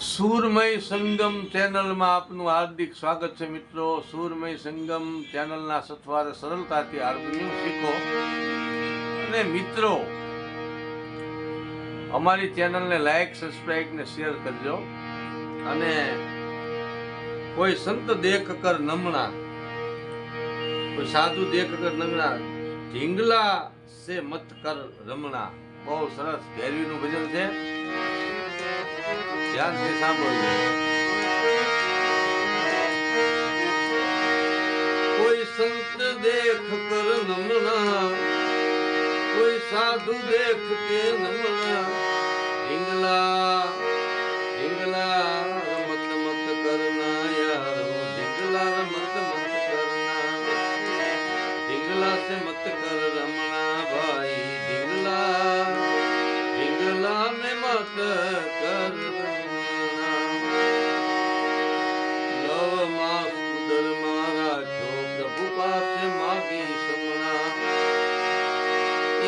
સુરમય સંગમ ચેનલમાં આપનું હાર્દિક સ્વાગત છે મિત્રો. સુરમય સંગમ ચેનલના સથવારે સરળતાથી હાર્મોનિયમ શીખો. અને મિત્રો, અમારી ચેનલને લાઈક સબસ્ક્રાઈબ ને શેર કરજો. અને કોઈ સંત દેખ કર નમણા, કોઈ સાધુ દેખ કર નમણા, ઢીંગલા સે મત કર રમણા. બહુ સરસ ભેરવીનું ભજન છે. Yalnızca sen boyunca. ਕੋਈ ਸੰਤ ਦੇਖ ਕਰ ਨਮਨਾ ਕੋਈ ਸਾਧੂ ਦੇਖ ਕੇ ਨਮਨਾ ਇੰਗਲਾ ਇੰਗਲਾ ਰਮਤ ਮਤ ਕਰਨਾ ਯਾਰ ਇੰਗਲਾ ਰਮਤ ਮਤ ਕਰਨਾ ਇੰਗਲਾ ਸੇ ਮਤ ਕਰ ਰਮਣਾ ਭਾਈ ਇੰਗਲਾ ਇੰਗਲਾ ਮੇ ਮਤ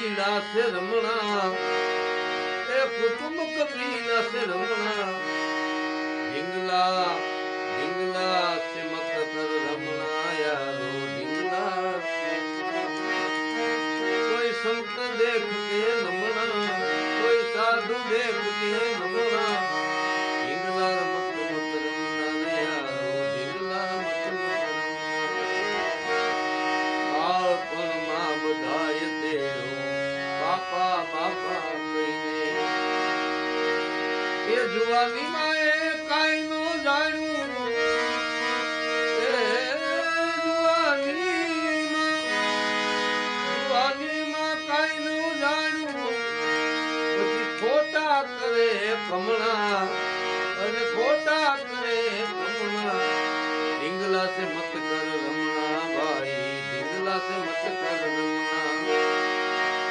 કબીરા સે રમણા એ કુટુંબ કબીરા સે રમણા ઢીંગલા ઢીંગલા સે મત કર રમણા યારો ઢીંગલા કોઈ સંત દેખ કે નમણા કોઈ સાધુ દેખ એ જુવાનીમાં એ કાંઈ નો જાણ્યું ખોટા કરે કમણા અને ખોટા કરે કમણા ઢીંગલા સે મત કર રમણા ભાઈ ડીંગલા સે મત કર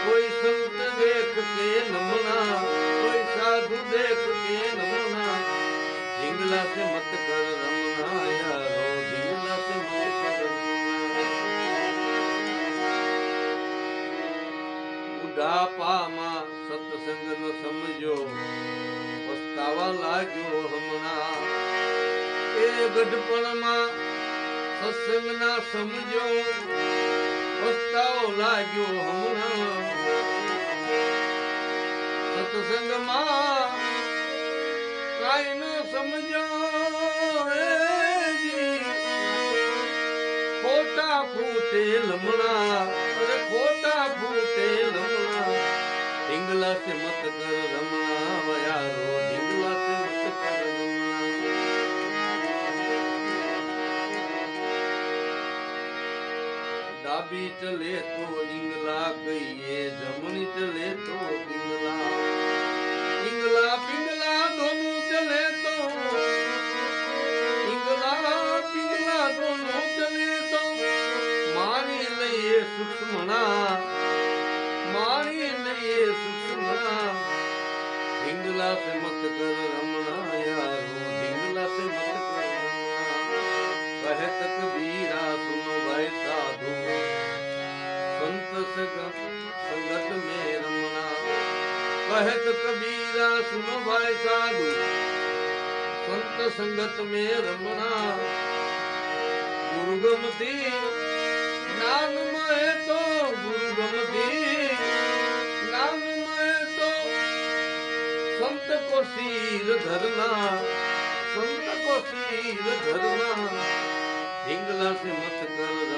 કોઈ સંત દેખ કે નમના, કોઈ સાધુ દેખ કે નમના. ઢીંગલા સે મત કર રમના યારો ઢીંગલા સે મત કર બુઢાપામાં સત્સંગ ન સમજો, પસ્તાવા લાગ્યો હમણા. એ ગઢપણમાં સત્સંગ ના સમજો પસ્તાવો લાગ્યો હમણાં. સત્સંગમાં કાંઈ ન સમજો એ જી. ખોટા ફૂટે લમણા. ખોટા ફૂટે લમણા. ઇંગલા મત કર રમણા ઢીંગલા ડાબી ચલે તો ઈંગલા કહીએ, જમણી ચલે તો પિંગલા પિંગલા પિંગલા દોનું ચલે તો પિંગલા પિંગલા દોનું ચલે તો મારી લઈએ સુષ્મણા મારી લઈએ સુષ્મણા ઢીંગલા સે મત રમણા યારો ઢીંગલા સે મત કર રમણા કહે કબીરા સુનો ભાઈ कहत कबीरा सुनो भाई साधु संत संगत में रमना गुरु गमती नाम में तो गुरु गमती नाम में तो संत को सिर धरना संत को सिर धरना ढींगला से मत कर